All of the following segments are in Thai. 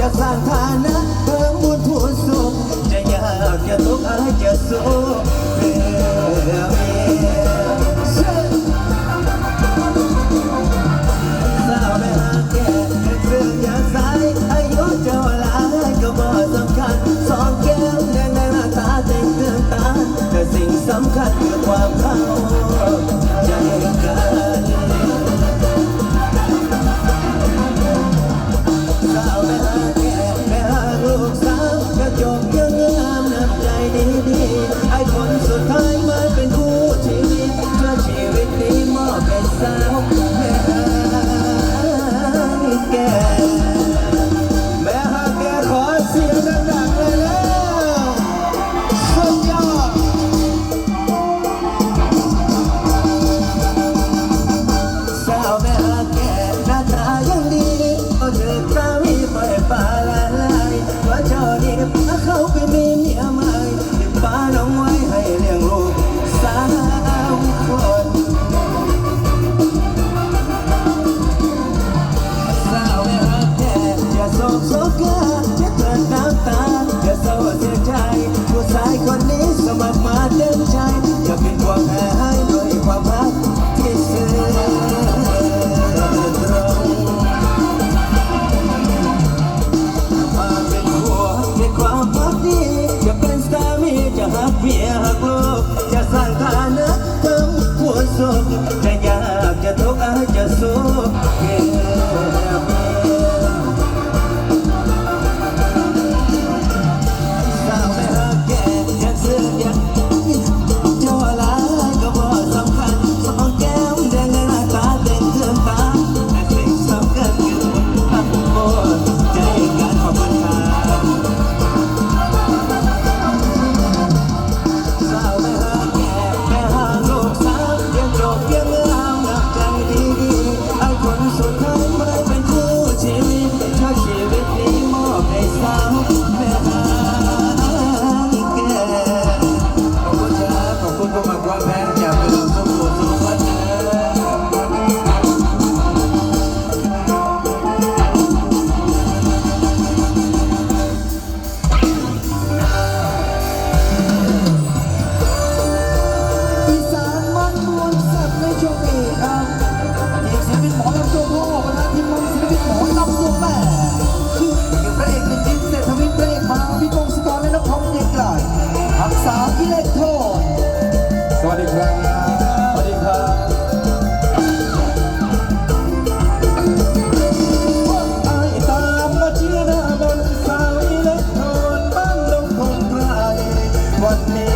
要赞叹 แม่ชื่อพระเอกหนจินเศรษฐวิทพระเอกมาพี่พงศกรและน้อเด็กไหลอักษาพิเล็กโทษสวัสดีครับสวัสดีครับวันนี้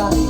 Tá?